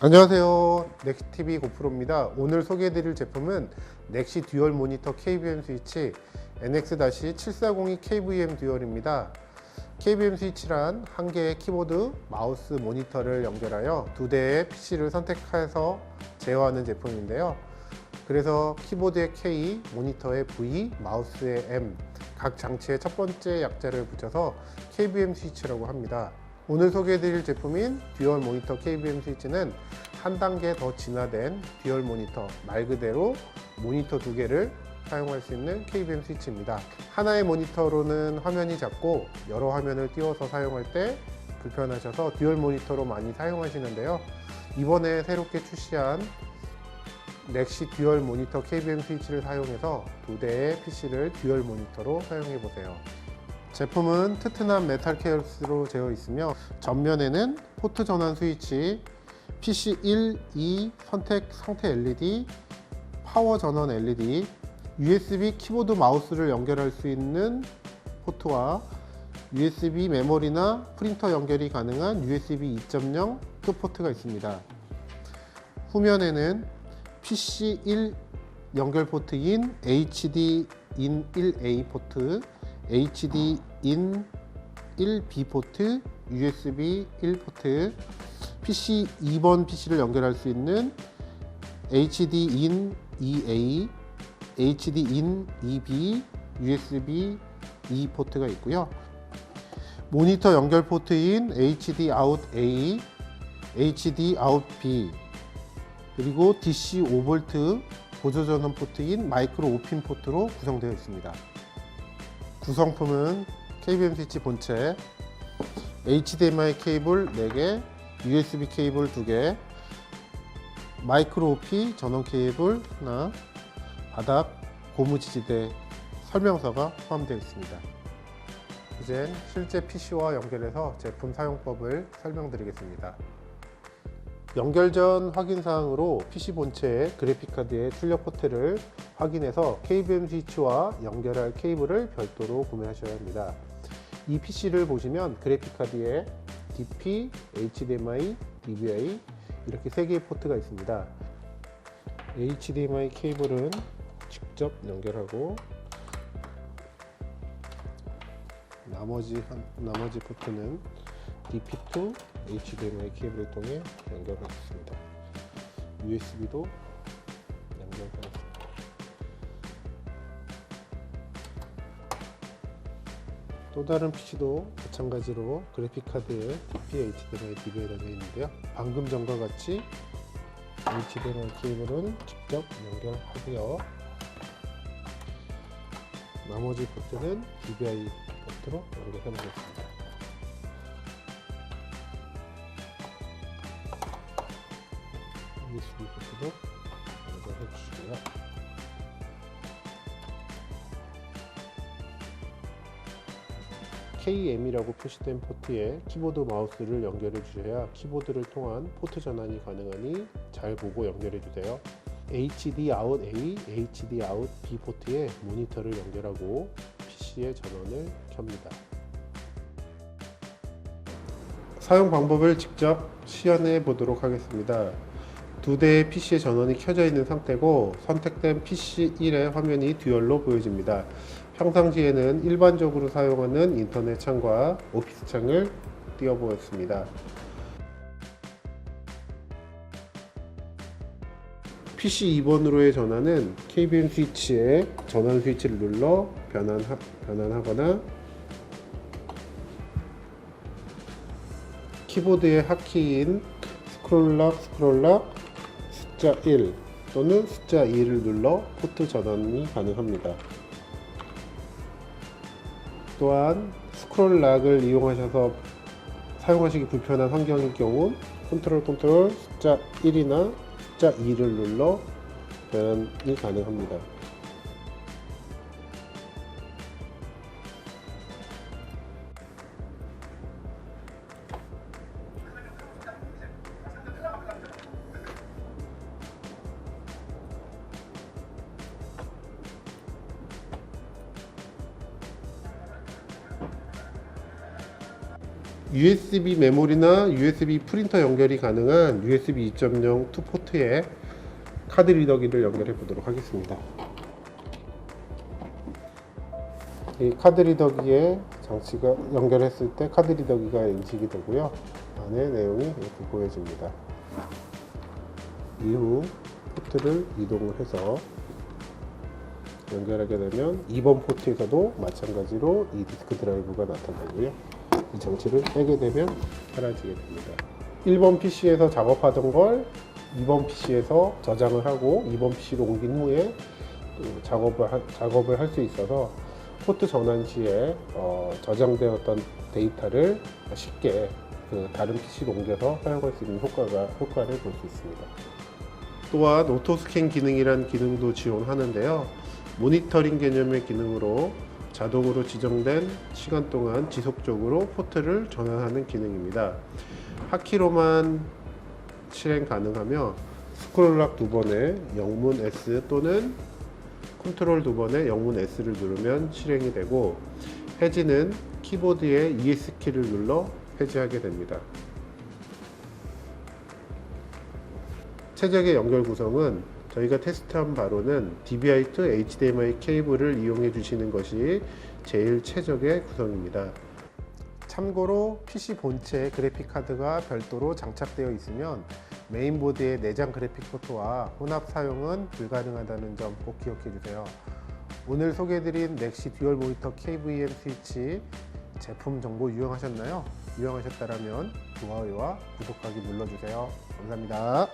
안녕하세요. 넥시TV 고프로입니다. 오늘 소개해드릴 제품은 넥시 듀얼 모니터 KVM 스위치 NX-740이 KVM 듀얼입니다. KVM 스위치란 한 개의 키보드, 마우스, 모니터를 연결하여 두 대의 PC를 선택해서 제어하는 제품인데요. 그래서 키보드의 K, 모니터의 V, 마우스의 M, 각 장치의 첫 번째 약자를 붙여서 KVM 스위치라고 합니다. 오늘 소개해드릴 제품인 듀얼 모니터 KVM 스위치는 한 단계 더 진화된 듀얼 모니터, 말 그대로 모니터 두 개를 사용할 수 있는 KVM 스위치입니다. 하나의 모니터로는 화면이 작고 여러 화면을 띄워서 사용할 때 불편하셔서 듀얼 모니터로 많이 사용하시는데요. 이번에 새롭게 출시한 넥시 듀얼 모니터 KVM 스위치를 사용해서 두 대의 PC를 듀얼 모니터로 사용해 보세요. 제품은 튼튼한 메탈 케어스로 되어 있으며 전면에는 포트 전환 스위치, PC 1, 2 선택 상태 LED, 파워 전원 LED, USB 키보드 마우스를 연결할 수 있는 포트와 USB 메모리나 프린터 연결이 가능한 USB 2.0그 포트가 있습니다. 후면에는 PC 1 연결 포트인 HD in 1A 포트, HD in 1B 포트, USB 1 포트, PC 2번 PC를 연결할 수 있는 HD in 2A, HD in 2B, USB 2 포트가 있고요. 모니터 연결 포트인 HD out A, HD out B, 그리고 DC 5V 보조 전원 포트인 마이크로 5핀 포트로 구성되어 있습니다. 구성품은 KBM 스위치 본체, HDMI 케이블 4개, USB 케이블 2개, 마이크로 5P 전원 케이블 하나, 바닥 고무 지지대 설명서가 포함되어 있습니다. 이제 실제 PC와 연결해서 제품 사용법을 설명드리겠습니다. 연결 전 확인 사항으로 PC 본체의 그래픽카드의 출력 포트를 확인해서 KVM 스위치와 연결할 케이블을 별도로 구매하셔야 합니다. 이 PC를 보시면 그래픽카드에 DP, HDMI, DVI 이렇게 세 개의 포트가 있습니다. HDMI 케이블은 직접 연결하고 나머지 한, 나머지 포트는 DP2 HDMI 케이블을 통해 연결하겠습니다. USB도 연결하겠습니다. 또 다른 PC도 마찬가지로 그래픽카드에 DP, HDMI, 되어 있는데요. 방금 전과 같이 HDMI 케이블은 직접 연결하고요. 나머지 포트는 DVI 포트로 연결해 보겠습니다. KM이라고 표시된 포트에 키보드 마우스를 연결해 주셔야 키보드를 통한 포트 전환이 가능하니 잘 보고 연결해 주세요. HD out A, HD out B 포트에 모니터를 연결하고 PC의 전원을 켭니다. 사용 방법을 직접 시연해 보도록 하겠습니다. 두 대의 PC의 전원이 켜져 있는 상태고 선택된 PC 1의 화면이 듀얼로 보여집니다. 평상시에는 일반적으로 사용하는 인터넷 창과 오피스 창을 띄워보았습니다. PC 2번으로의 전환은 KBM 스위치에 전원 스위치를 눌러 변환하, 변환하거나 키보드의 하키인 스크롤락 스크롤락 숫자 1 또는 숫자 2를 눌러 포트 전환이 가능합니다. 또한 스크롤 락을 이용하셔서 사용하시기 불편한 환경일 경우 컨트롤 컨트롤 숫자 1이나 숫자 2를 눌러 변환이 가능합니다. USB 메모리나 USB 프린터 연결이 가능한 USB 2.0 2 포트에 카드 리더기를 연결해 보도록 하겠습니다. 이 카드 리더기에 장치가 연결했을 때 카드 리더기가 인식이 되고요. 안에 내용이 이렇게 보여집니다. 이후 포트를 이동을 해서 연결하게 되면 2번 포트에서도 마찬가지로 이 디스크 드라이브가 나타나고요. 이 장치를 빼게 되면 사라지게 됩니다. 1번 PC에서 작업하던 걸 2번 PC에서 저장을 하고 2번 PC로 옮긴 후에 또 작업을 하, 작업을 할 수 있어서 포트 전환 시에 어, 저장되었던 데이터를 쉽게 그 다른 PC로 옮겨서 사용할 수 있는 효과가 효과를 볼 수 있습니다. 또한 오토 스캔 기능이란 기능도 지원하는데요. 모니터링 개념의 기능으로 자동으로 지정된 시간 동안 지속적으로 포트를 전환하는 기능입니다. 하키로만 실행 가능하며 스크롤락 두 번에 영문 S 또는 컨트롤 두 번에 영문 S를 누르면 실행이 되고 해지는 키보드의 ES 키를 눌러 해지하게 됩니다. 최적의 연결 구성은 저희가 테스트한 바로는 DVI to HDMI 케이블을 이용해 주시는 것이 제일 최적의 구성입니다. 참고로 PC 본체 그래픽 카드가 별도로 장착되어 있으면 메인보드의 내장 그래픽 포트와 혼합 사용은 불가능하다는 점 꼭 기억해 주세요. 오늘 소개해드린 넥시 듀얼 모니터 KVM 스위치 제품 정보 유용하셨나요? 유용하셨다면 좋아요와 구독하기 눌러주세요. 감사합니다.